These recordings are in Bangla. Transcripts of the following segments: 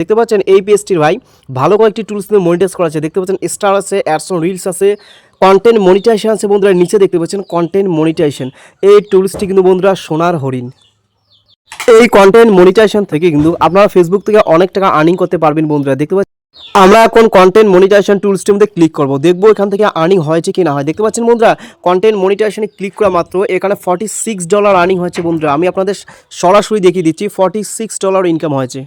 দেখতে পাচ্ছেন এই পেজটির ভাই, ভালো কয়েকটি টুলস কিন্তু মনিটাইজ করা আছে। দেখতে পাচ্ছেন স্টার আছে অ্যাডসন রিলস আছে কন্টেন্ট মনিটাইজেশন আছে বন্ধুরা, নিচে দেখতে পাচ্ছেন কন্টেন্ট মনিটাইজেশন এই টুলসটি কিন্তু বন্ধুরা সোনার হরিণ। এই কন্টেন্ট মনিটাইজেশন থেকে কিন্তু আপনারা ফেসবুক থেকে অনেক টাকা আর্নিং করতে পারবেন বন্ধুরা। দেখতে পাচ্ছেন, আমরা এখন কন্টেন্ট মনিটাইজেশন টুলসটির মধ্যে ক্লিক করব। দেখব এখান থেকে আর্নিং হয়েছে কি না হয়। দেখতে পাচ্ছেন বন্ধুরা কন্টেন্ট মনিটাইজেশনে ক্লিক করা মাত্র, এখানে ফর্টি সিক্স ডলার আর্নিং হয়েছে বন্ধুরা। আমি আপনাদের সরাসরি দেখিয়ে দিচ্ছি ফর্টি সিক্স ডলার ইনকাম হয়েছে।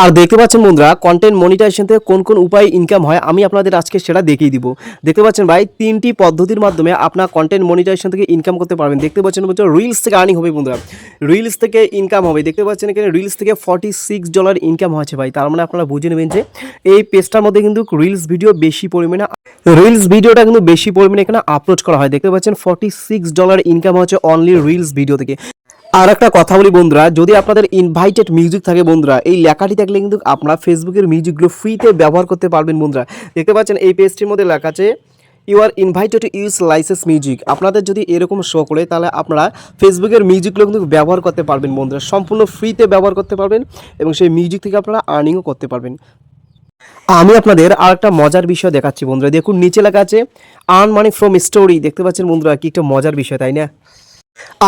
আর দেখতে পাচ্ছেন বন্ধুরা কন্টেন্ট মনিটাইজেশন থেকে কোন কোন উপায়ে ইনকাম হয়, আমি আপনাদের আজকে সেটা দেখিয়ে দিব। দেখতে পাচ্ছেন ভাই, তিনটি পদ্ধতির মাধ্যমে আপনার কন্টেন্ট মনিটাইজেশন থেকে ইনকাম করতে পারবেন। দেখতে পাচ্ছেন বলছে রিলস থেকে আর্নিং হবে বন্ধুরা। রিলস থেকে ইনকাম হবে। দেখতে পাচ্ছেন এখানে রিলস থেকে ফর্টি সিক্স ডলার ইনকাম হয়েছে ভাই। তার মানে আপনারা বুঝে নেবেন যে এই পেজটার মধ্যে কিন্তু রিলস ভিডিও বেশি পরিমাণে রিলস ভিডিওটা কিন্তু বেশি পরিমাণে এখানে আপলোড করা হয়। দেখতে পাচ্ছেন ফর্টি সিক্স ডলার ইনকাম হচ্ছে অনলি রিলস ভিডিও থেকে। আর একটা কথা বলি বন্ধুরা, যদি আপনাদের ইনভাইটেড মিউজিক থাকে বন্ধুরা, এই লেখাটি থাকলে কিন্তু আপনারা ফেসবুকের মিউজিকগুলো ফ্রিতে ব্যবহার করতে পারবেন বন্ধুরা। দেখতে পাচ্ছেন এই পেজটির মধ্যে লেখা আছে you are invited to use license music আপনাদের যদি এরকম শো করে, তাহলে আপনারা ফেসবুকের মিউজিকগুলো কিন্তু ব্যবহার করতে পারবেন বন্ধুরা। সম্পূর্ণ ফ্রিতে ব্যবহার করতে পারবেন এবং সেই মিউজিক থেকে আপনারা আর্নিংও করতে পারবেন। আমি আপনাদের আর একটা মজার বিষয় দেখাচ্ছি বন্ধুরা। দেখুন, নিচে লেখা আছে আর্ন মানি ফ্রম স্টোরি দেখতে পাচ্ছেন বন্ধুরা, কি একটা মজার বিষয়, তাই না?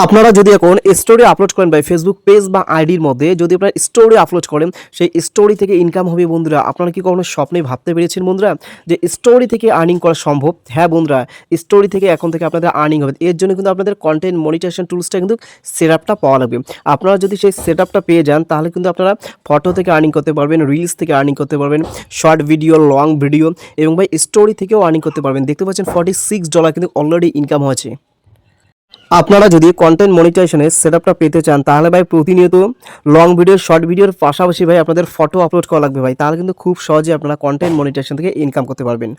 আপনারা যদি এখন স্টোরি আপলোড করেন ভাই ফেসবুক পেজ বা আইডির মধ্যে, যদি আপনারা স্টোরি আপলোড করেন, সেই স্টোরি থেকে ইনকাম হবে বন্ধুরা। আপনারা কি কখনো স্বপ্নে ভাবতে পেরেছেন বন্ধুরা? যে স্টোরি থেকে আর্নিং করা সম্ভব? হ্যাঁ বন্ধুরা স্টোরি থেকে এখন থেকে আপনাদের আর্নিং হবে। এর জন্য কিন্তু আপনাদের কন্টেন্ট মনিটাইজেশন টুলসটা কিন্তু সেট আপটা পাওয়া লাগবে। আপনারা যদি সেই সেট আপটা পেয়ে যান, তাহলে কিন্তু আপনারা ফটো থেকে আর্নিং করতে পারবেন রিলস থেকে আর্নিং করতে পারবেন শর্ট ভিডিও লং ভিডিও এবং ভাই স্টোরি থেকেও আর্নিং করতে পারবেন। দেখতে পাচ্ছেন ফর্টি সিক্স ডলার কিন্তু অলরেডি ইনকাম হয়েছে। আপনারা যদি কন্টেন্ট মনিটাইজেশনের সেটআপটা পেতে চান, তাহলে ভাই প্রতিনিয়ত লং ভিডিও শর্ট ভিডিওর পাশাপাশি ভাই আপনাদের ফটো আপলোড করা লাগবে ভাই। তাহলে কিন্তু খুব সহজে আপনারা কন্টেন্ট মনিটাইজেশন থেকে ইনকাম করতে পারবেন।